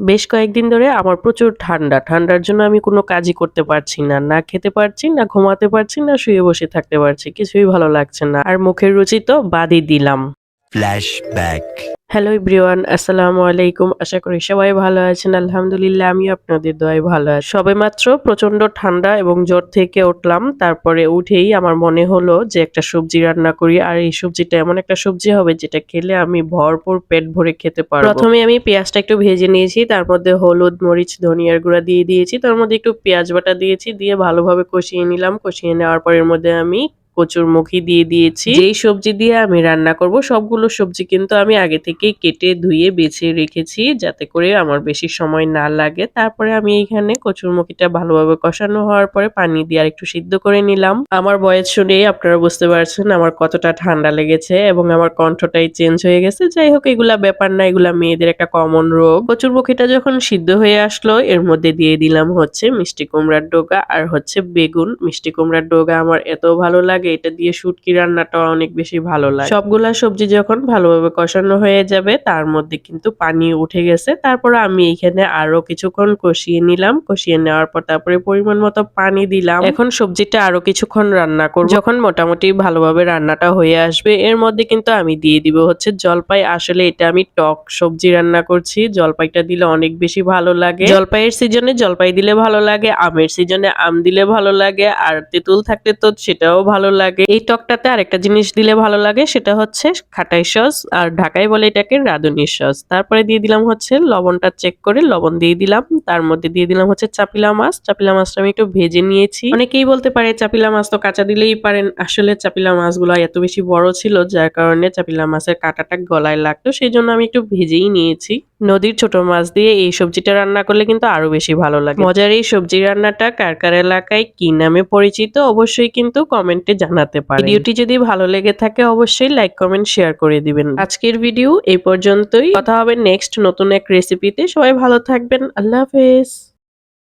বেশ কয়েকদিন ধরে আমার প্রচুর ঠান্ডা। ঠান্ডার জন্য আমি কোনো কাজই করতে পারছি না। না খেতে পারছি, না ঘুমাতে পারছি, না শুয়ে বসে থাকতে পারছি। কিছুই ভালো লাগছে না। আর মুখের রুচি তো বাদই দিলাম। Flashback. হ্যালো এভরিওয়ান, আসসালামু আলাইকুম। আশা করি সবাই ভালো আছেন। আলহামদুলিল্লাহ আমি আপনাদের দোয়ায় ভালো আছি। সবে মাত্র প্রচণ্ড ঠান্ডা এবং জ্বর থেকে উঠলাম। তারপরে উঠেই আমার মনে হলো যে একটা সবজি রান্না করি, আর এই সবজিটা এমন একটা সবজি হবে যেটা খেলে আমি ভরপুর পেট ভরে খেতে পারব। প্রথমে আমি পেঁয়াজটা একটু ভেজে নিয়েছি, তার মধ্যে হলুদ, মরিচ, ধনিয়ার গুঁড়া দিয়ে দিয়েছি। তার মধ্যে একটু পেঁয়াজ বাটা দিয়েছি, দিয়ে ভালোভাবে কষিয়ে নিলাম। কষিয়ে নেওয়ার পরের মধ্যে আমি কচুর মুখি দিয়ে দিয়েছি। যেই সবজি দিয়ে আমি রান্না করব, সবগুলো সবজি কিন্তু আমি আগে থেকেই কেটে, ধুয়ে, বেছে রেখেছি যাতে করে আমার বেশি সময় না লাগে। তারপরে আমি এখানে কচুর মুখিটা ভালোভাবে কষানো হওয়ার পরে পানি দিয়ে আর একটু সিদ্ধ করে নিলাম। আমার বয়স শুনেই আপনারা বুঝতে পারছেন আমার কতটা ঠান্ডা লেগেছে এবং আমার কণ্ঠটাই চেঞ্জ হয়ে গেছে। যাই হোক, এগুলা ব্যাপার না, এগুলা মেয়েদের একটা কমন রোগ। কচুর মুখিটা যখন সিদ্ধ হয়ে আসলো, এর মধ্যে দিয়ে দিলাম হচ্ছে মিষ্টি কুমড়ার ডোগা আর হচ্ছে বেগুন। মিষ্টি কুমড়ার ডোগা আমার এত ভালো লাগে এটা দিয়ে শুটকি রান্নাটা অনেক বেশি ভালো লাগে। সবগুলা সবজি যখন ভালোভাবে কষানো হয়ে যাবে, তার মধ্যে কিন্তু পানি উঠে গেছে। তারপর আমি এখানে আরও কিছুক্ষণ কষিয়ে নিলাম। কষিয়ে নেওয়ার পর তারপরে পরিমাণ মতো পানি দিলাম। এখন সবজিটা আরও কিছুক্ষণ রান্না করব। যখন মোটামুটি ভালোভাবে রান্নাটা হয়ে আসবে, এর মধ্যে কিন্তু আমি দিয়ে দিব হচ্ছে জলপাই। আসলে এটা আমি টক সবজি রান্না করছি। জলপাইটা দিলে অনেক বেশি ভালো লাগে। জলপাইয়ের সিজনে জলপাই দিলে ভালো লাগে, আমের সিজনে আম দিলে ভালো লাগে, আর তেঁতুল থাকলে তো সেটাও ভালো লাগে। এই টকটাতে আরেকটা জিনিস দিলে ভালো লাগে, সেটা হচ্ছে খাটাই সস, আর ঢাকায় বলে এটাকে রাঁধুনি সস। তারপরে দিয়ে দিলাম হচ্ছে লবণটা চেক করে লবণ দিয়ে দিলাম। তার মধ্যে দিয়ে দিলাম হচ্ছে চাপিলা মাছ। চাপিলা মাছটা আমি একটু ভেজে নিয়েছি। অনেকেই বলতে পারে চাপিলা মাছ তো কাঁচা দিলেই পারেন। আসলে চাপিলা মাছগুলো এত বেশি বড় ছিল, যার কারণে চাপিলা মাছের কাঁটাটা গলায় লাগতো, সেই জন্য আমি একটু ভেজেই নিয়েছি। নদীর ছোট মাছ দিয়ে এই সবজিটা রান্না করলে কিন্তু আরও বেশি ভালো লাগে। মজার এই সবজি রান্নাটা কার কার এলাকায় কি নামে পরিচিত অবশ্যই কিন্তু কমেন্টে জানাতে পারেন। ভিডিওটি যদি ভালো লেগে থাকে অবশ্যই লাইক, কমেন্ট, শেয়ার করে দিবেন। আজকের ভিডিও এই পর্যন্তই। কথা হবে নেক্সট নতুন এক রেসিপিতে সবাই ভালো থাকবেন। আল্লাহ হাফেজ।